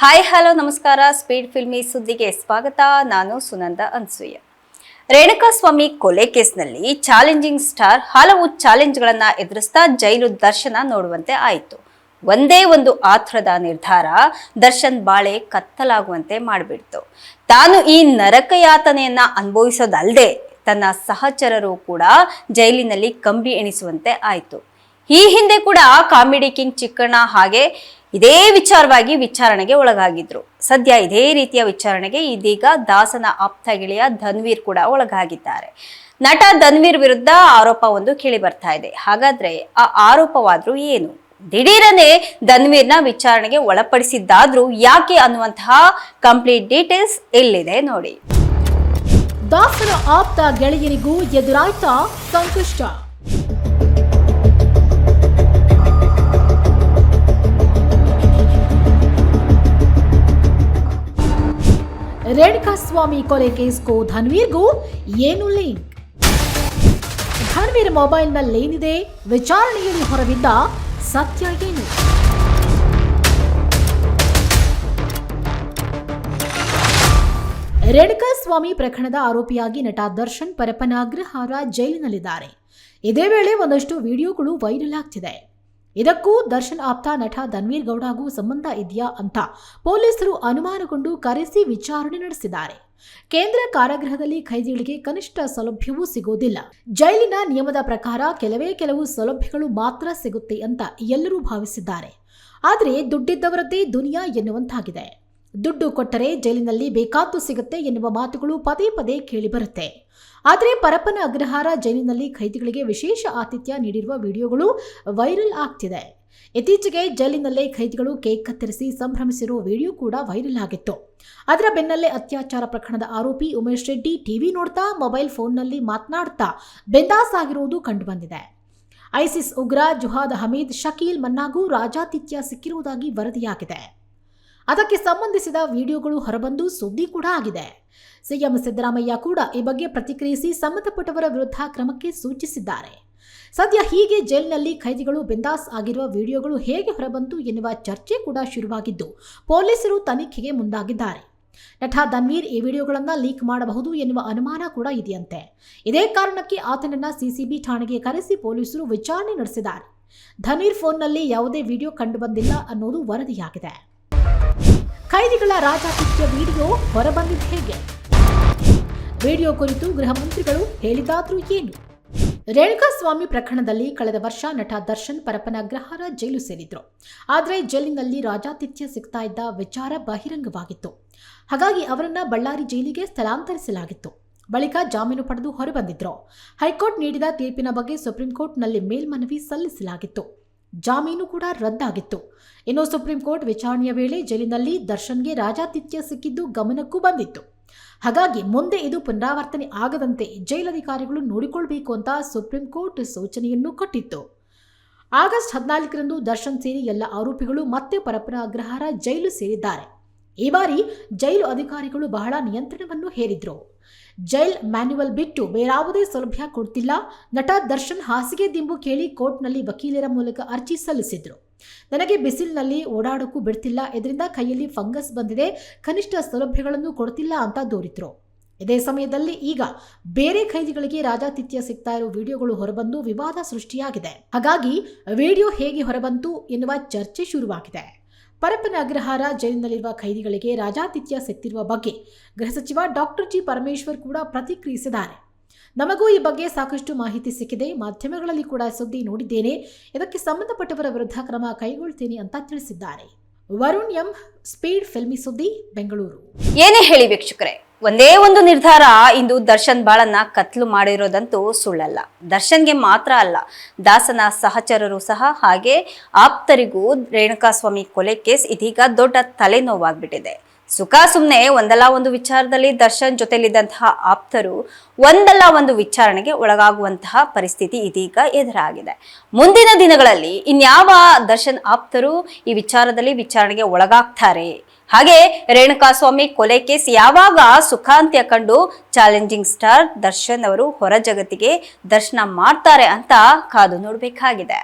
Hi hello ನಮಸ್ಕಾರ. Speed filmy ಸುದ್ದಿಗೆ ಸ್ವಾಗತ. ನಾನು ಸುನಂದ ಅನ್ಸೂಯ. ರೇಣುಕಾಸ್ವಾಮಿ ಕೊಲೆ ಕೇಸ್ನಲ್ಲಿ ಚಾಲೆಂಜಿಂಗ್ ಸ್ಟಾರ್ ಹಲವು ಚಾಲೆಂಜ್ಗಳನ್ನು ಎದುರಿಸ್ತಾ ಜೈಲು ದರ್ಶನ ನೋಡುವಂತೆ ಆಯಿತು. ಒಂದೇ ಒಂದು ಆತ್ರದ ನಿರ್ಧಾರ ದರ್ಶನ್ ಬಾಳೆ ಕತ್ತಲಾಗುವಂತೆ ಮಾಡಿಬಿಡ್ತು. ತಾನು ಈ ನರಕಯಾತನೆಯನ್ನ ಅನುಭವಿಸೋದಲ್ಲದೆ ತನ್ನ ಸಹಚರರು ಕೂಡ ಜೈಲಿನಲ್ಲಿ ಕಂಬಿ ಎಣಿಸುವಂತೆ ಆಯಿತು. ಈ ಹಿಂದೆ ಕೂಡ ಕಾಮಿಡಿ ಕಿಂಗ್ ಚಿಕ್ಕಣ್ಣ ಹಾಗೆ ಇದೇ ವಿಚಾರವಾಗಿ ವಿಚಾರಣೆಗೆ ಒಳಗಾಗಿದ್ರು. ಸದ್ಯ ಇದೇ ರೀತಿಯ ವಿಚಾರಣೆಗೆ ಇದೀಗ ದಾಸನ ಆಪ್ತ ಗೆಳೆಯ ಧನ್ವೀರ್ ಕೂಡ ಒಳಗಾಗಿದ್ದಾರೆ. ನಟ ಧನ್ವೀರ್ ವಿರುದ್ಧ ಆರೋಪ ಒಂದು ಕೇಳಿ ಬರ್ತಾ ಇದೆ. ಹಾಗಾದ್ರೆ ಆ ಆರೋಪವಾದ್ರೂ ಏನು? ದಿಢೀರನೆ ಧನ್ವೀರ್ನ ವಿಚಾರಣೆಗೆ ಒಳಪಡಿಸಿದ್ದಾದ್ರೂ ಯಾಕೆ ಅನ್ನುವಂತಹ ಕಂಪ್ಲೀಟ್ ಡೀಟೇಲ್ಸ್ ಎಲ್ಲಿದೆ ನೋಡಿ. ದಾಸರ ಆಪ್ತ ಗೆಳೆಯರಿಗೂ ಎದುರಾಯ್ತಾ ಸಂಕಷ್ಟ? ರೇಣುಕಾಸ್ವಾಮಿ ಕೊಲೆ ಕೇಸ್ಗೂ ಧನ್ವೀರ್ಗೂ ಏನು ಲಿಂಕ್? ಧನ್ವೀರ್ ಮೊಬೈಲ್ನಲ್ಲೇನಿದೆ? ವಿಚಾರಣೆಯಲ್ಲಿ ಹೊರಬಿದ್ದ ಸತ್ಯ ಏನು? ರೇಣುಕಾಸ್ವಾಮಿ ಪ್ರಕರಣದ ಆರೋಪಿಯಾಗಿ ನಟ ದರ್ಶನ್ ಪರಪ್ಪನ ಅಗ್ರಹಾರ ಜೈಲಿನಲ್ಲಿದ್ದಾರೆ. ಇದೇ ವೇಳೆ ಒಂದಷ್ಟು ವಿಡಿಯೋಗಳು ವೈರಲ್ ಆಗ್ತಿದೆ. ಇದಕ್ಕೂ ದರ್ಶನ್ ಆಪ್ತ ನಟ ಧನ್ವೀರ್ ಗೌಡಗೂ ಸಂಬಂಧ ಇದೆಯಾ ಅಂತ ಪೊಲೀಸರು ಅನುಮಾನಗೊಂಡು ಕರೆಸಿ ವಿಚಾರಣೆ ನಡೆಸಿದ್ದಾರೆ. ಕೇಂದ್ರ ಕಾರಾಗೃಹದಲ್ಲಿ ಖೈದಿಗಳಿಗೆ ಕನಿಷ್ಠ ಸೌಲಭ್ಯವೂ ಸಿಗೋದಿಲ್ಲ. ಜೈಲಿನ ನಿಯಮದ ಪ್ರಕಾರ ಕೆಲವೇ ಕೆಲವು ಸೌಲಭ್ಯಗಳು ಮಾತ್ರ ಸಿಗುತ್ತೆ ಅಂತ ಎಲ್ಲರೂ ಭಾವಿಸಿದ್ದಾರೆ. ಆದರೆ ದುಡ್ಡಿದ್ದವರದ್ದೇ ದುನಿಯಾ ಎನ್ನುವಂತಾಗಿದೆ. ದುಡ್ಡು ಕೊಟ್ಟರೆ ಜೈಲಿನಲ್ಲಿ ಬೇಕಾದ್ದು ಸಿಗುತ್ತೆ ಎನ್ನುವ ಮಾತುಗಳು ಪದೇ ಪದೇ ಕೇಳಿಬರುತ್ತೆ ಆದರೆ ಪರಪ್ಪನ ಅಗ್ರಹಾರ ಜೈಲಿನಲ್ಲಿ ಖೈದಿಗಳಿಗೆ ವಿಶೇಷ ಆತಿಥ್ಯ ನೀಡಿರುವ ವಿಡಿಯೋಗಳು ವೈರಲ್ ಆಗ್ತಿದೆ. ಇತ್ತೀಚೆಗೆ ಜೈಲಿನಲ್ಲೇ ಖೈದಿಗಳು ಕೇಕ್ ಕತ್ತರಿಸಿ ಸಂಭ್ರಮಿಸಿರುವ ವಿಡಿಯೋ ಕೂಡ ವೈರಲ್ ಆಗಿತ್ತು. ಅದರ ಬೆನ್ನಲ್ಲೇ ಅತ್ಯಾಚಾರ ಪ್ರಕರಣದ ಆರೋಪಿ ಉಮೇಶ್ ರೆಡ್ಡಿ ಟಿವಿ ನೋಡ್ತಾ, ಮೊಬೈಲ್ ಫೋನ್ನಲ್ಲಿ ಮಾತನಾಡ್ತಾ ಬೆಂದಾಸ್ ಆಗಿರುವುದು ಕಂಡುಬಂದಿದೆ. ಐಸಿಸ್ ಉಗ್ರ ಜುಹಾದ್ ಹಮೀದ್, ಶಕೀಲ್ ಮನ್ನಾಗೂ ರಾಜಾತಿಥ್ಯ ಸಿಕ್ಕಿರುವುದಾಗಿ ವರದಿಯಾಗಿದೆ. ಅದಕ್ಕೆ ಸಂಬಂಧಿಸಿದ ವಿಡಿಯೋಗಳು ಹೊರಬಂದು ಸುದ್ದಿ ಕೂಡ ಆಗಿದೆ. ಸಿಎಂ ಸಿದ್ದರಾಮಯ್ಯ ಕೂಡ ಈ ಬಗ್ಗೆ ಪ್ರತಿಕ್ರಿಯಿಸಿ ಸಂಬಂಧಪಟ್ಟವರ ವಿರುದ್ಧ ಕ್ರಮಕ್ಕೆ ಸೂಚಿಸಿದ್ದಾರೆ. ಸದ್ಯ ಹೀಗೆ ಜೈಲಿನಲ್ಲಿ ಖೈದಿಗಳು ಬಿಂದಾಸ್ ಆಗಿರುವ ವಿಡಿಯೋಗಳು ಹೇಗೆ ಹೊರಬಂತು ಎನ್ನುವ ಚರ್ಚೆ ಕೂಡ ಶುರುವಾಗಿದ್ದು, ಪೊಲೀಸರು ತನಿಖೆಗೆ ಮುಂದಾಗಿದ್ದಾರೆ. ನಟ ಧನ್ವೀರ್ ಈ ವಿಡಿಯೋಗಳನ್ನು ಲೀಕ್ ಮಾಡಬಹುದು ಎನ್ನುವ ಅನುಮಾನ ಕೂಡ ಇದೆಯಂತೆ. ಇದೇ ಕಾರಣಕ್ಕೆ ಆತನನ್ನ ಸಿಸಿಬಿ ಠಾಣೆಗೆ ಕರೆಸಿ ಪೊಲೀಸರು ವಿಚಾರಣೆ ನಡೆಸಿದ್ದಾರೆ. ಧನ್ವೀರ್ ಫೋನ್ನಲ್ಲಿ ಯಾವುದೇ ವಿಡಿಯೋ ಕಂಡುಬಂದಿಲ್ಲ ಅನ್ನೋದು ವರದಿಯಾಗಿದೆ. ಖೈದಿಗಳ ರಾಜಾತಿಥ್ಯ ವಿಡಿಯೋ ಹೊರಬಂದಿದ್ದು ಹೇಗೆ? ವಿಡಿಯೋ ಕುರಿತು ಗೃಹ ಮಂತ್ರಿಗಳು ಹೇಳಿದಾದ್ರೂ ಏನು? ರೇಣುಕಾಸ್ವಾಮಿ ಪ್ರಕರಣದಲ್ಲಿ ಕಳೆದ ವರ್ಷ ನಟ ದರ್ಶನ್ ಪರಪನಾಗ್ರಹಾರ ಜೈಲು ಸೇರಿದ್ರು. ಆದರೆ ಜೈಲಿನಲ್ಲಿ ರಾಜಾತಿಥ್ಯ ಸಿಗ್ತಾ ಇದ್ದ ವಿಚಾರ ಬಹಿರಂಗವಾಗಿತ್ತು. ಹಾಗಾಗಿ ಅವರನ್ನ ಬಳ್ಳಾರಿ ಜೈಲಿಗೆ ಸ್ಥಳಾಂತರಿಸಲಾಗಿತ್ತು. ಬಳಿಕ ಜಾಮೀನು ಪಡೆದು ಹೊರಬಂದಿದ್ರು. ಹೈಕೋರ್ಟ್ ನೀಡಿದ ತೀರ್ಪಿನ ಬಗ್ಗೆ ಸುಪ್ರೀಂ ಕೋರ್ಟ್ನಲ್ಲಿ ಮೇಲ್ಮನವಿ ಸಲ್ಲಿಸಲಾಗಿತ್ತು. ಜಾಮೀನು ಕೂಡ ರದ್ದಾಗಿತ್ತು. ಇನ್ನು ಸುಪ್ರೀಂ ಕೋರ್ಟ್ ವಿಚಾರಣೆಯ ವೇಳೆ ಜೈಲಿನಲ್ಲಿ ದರ್ಶನ್ಗೆ ರಾಜಾತಿಥ್ಯ ಸಿಕ್ಕಿದ್ದು ಗಮನಕ್ಕೂ ಬಂದಿತ್ತು. ಹಾಗಾಗಿ ಮುಂದೆ ಇದು ಪುನರಾವರ್ತನೆ ಆಗದಂತೆ ಜೈಲಧಿಕಾರಿಗಳು ನೋಡಿಕೊಳ್ಬೇಕು ಅಂತ ಸುಪ್ರೀಂ ಕೋರ್ಟ್ ಸೂಚನೆಯನ್ನು ಕೊಟ್ಟಿತ್ತು. ಆಗಸ್ಟ್ ಹದಿನಾಲ್ಕರಂದು ದರ್ಶನ್ ಸೇರಿ ಎಲ್ಲ ಆರೋಪಿಗಳು ಮತ್ತೆ ಪರಪರ ಅಗ್ರಹಾರ ಜೈಲು ಸೇರಿದ್ದಾರೆ. ಈ ಬಾರಿ ಜೈಲು ಅಧಿಕಾರಿಗಳು ಬಹಳ ನಿಯಂತ್ರಣವನ್ನು ಹೇರಿದ್ರು. ಜೈಲ್ ಮ್ಯಾನ್ಯುವಲ್ ಬಿಟ್ಟು ಬೇರಾವುದೇ ಸೌಲಭ್ಯ ಕೊಡ್ತಿಲ್ಲ. ನಟ ದರ್ಶನ್ ಹಾಸಿಗೆ ದಿಂಬು ಕೇಳಿ ಕೋರ್ಟ್ನಲ್ಲಿ ವಕೀಲರ ಮೂಲಕ ಅರ್ಜಿ ಸಲ್ಲಿಸಿದ್ರು. ನನಗೆ ಬಿಸಿಲಿನಲ್ಲಿ ಓಡಾಡೋಕ್ಕೂ ಬಿಡ್ತಿಲ್ಲ. ಇದರಿಂದ ಕೈಯಲ್ಲಿ ಫಂಗಸ್ ಬಂದಿದೆ. ಕನಿಷ್ಠ ಸೌಲಭ್ಯಗಳನ್ನು ಕೊಡ್ತಿಲ್ಲ ಅಂತ ದೂರಿದ್ರು. ಇದೇ ಸಮಯದಲ್ಲಿ ಈಗ ಬೇರೆ ಖೈದಿಗಳಿಗೆ ರಾಜಾತಿಥ್ಯ ಸಿಗ್ತಾ ಇರೋ ವಿಡಿಯೋಗಳು ಹೊರಬಂದು ವಿವಾದ ಸೃಷ್ಟಿಯಾಗಿದೆ. ಹಾಗಾಗಿ ವಿಡಿಯೋ ಹೇಗೆ ಹೊರಬಂತು ಎನ್ನುವ ಚರ್ಚೆ ಶುರುವಾಗಿದೆ. ಪರಪ್ಪನ ಅಗ್ರಹಾರ ಜೈಲಿನಲ್ಲಿರುವ ಖೈದಿಗಳಿಗೆ ರಾಜಾತಿಥ್ಯ ಸೆತ್ತಿರುವ ಬಗ್ಗೆ ಗೃಹ ಸಚಿವ ಡಾಕ್ಟರ್ ಜಿ ಪರಮೇಶ್ವರ್ ಕೂಡ ಪ್ರತಿಕ್ರಿಯಿಸಿದ್ದಾರೆ. ನಮಗೂ ಈ ಬಗ್ಗೆ ಸಾಕಷ್ಟು ಮಾಹಿತಿ ಸಿಕ್ಕಿದೆ. ಮಾಧ್ಯಮಗಳಲ್ಲಿ ಕೂಡ ಸುದ್ದಿ ನೋಡಿದ್ದೇನೆ. ಇದಕ್ಕೆ ಸಂಬಂಧಪಟ್ಟವರ ವಿರುದ್ಧ ಕ್ರಮ ಕೈಗೊಳ್ತೇನೆ ಅಂತ ತಿಳಿಸಿದ್ದಾರೆ. ವರುಣ್ ಎಂ, ಸ್ಪೀಡ್ ಫಿಲ್ಮಿ ಸುದ್ದಿ, ಬೆಂಗಳೂರು. ಏನೇ ಹೇಳಿ ವೀಕ್ಷಕರೇ ಒಂದೇ ಒಂದು ನಿರ್ಧಾರ, ಇಂದು ದರ್ಶನ್ ಬಾಳನ್ನ ಕತ್ಲು ಮಾಡಿರೋದಂತೂ ಸುಳ್ಳಲ್ಲ. ದರ್ಶನ್ಗೆ ಮಾತ್ರ ಅಲ್ಲ, ದಾಸನ ಸಹಚರರು ಸಹ ಹಾಗೆ ಆಪ್ತರಿಗೂ ರೇಣುಕಾಸ್ವಾಮಿ ಕೊಲೆ ಕೇಸ್ ಇದೀಗ ದೊಡ್ಡ ತಲೆನೋವಾಗ್ಬಿಟ್ಟಿದೆ. ಸುಖ ಸುಮ್ಮನೆ ಒಂದಲ್ಲ ಒಂದು ವಿಚಾರದಲ್ಲಿ ದರ್ಶನ್ ಜೊತೆಲಿದ್ದಂತಹ ಆಪ್ತರು ಒಂದಲ್ಲ ಒಂದು ವಿಚಾರಣೆಗೆ ಒಳಗಾಗುವಂತಹ ಪರಿಸ್ಥಿತಿ ಇದೀಗ ಎದುರಾಗಿದೆ. ಮುಂದಿನ ದಿನಗಳಲ್ಲಿ ಇನ್ಯಾವ ದರ್ಶನ್ ಆಪ್ತರು ಈ ವಿಚಾರದಲ್ಲಿ ವಿಚಾರಣೆಗೆ ಒಳಗಾಗ್ತಾರೆ ಹಾಗೆ ರೇಣುಕಾಸ್ವಾಮಿ ಕೊಲೆ ಕೇಸ್ ಯಾವಾಗ ಸುಖಾಂತ್ಯ ಕಂಡು ಚಾಲೆಂಜಿಂಗ್ ಸ್ಟಾರ್ ದರ್ಶನ್ ಅವರು ಹೊರ ಜಗತ್ತಿಗೆ ದರ್ಶನ ಮಾಡ್ತಾರೆ ಅಂತ ಕಾದು ನೋಡಬೇಕಾಗಿದೆ.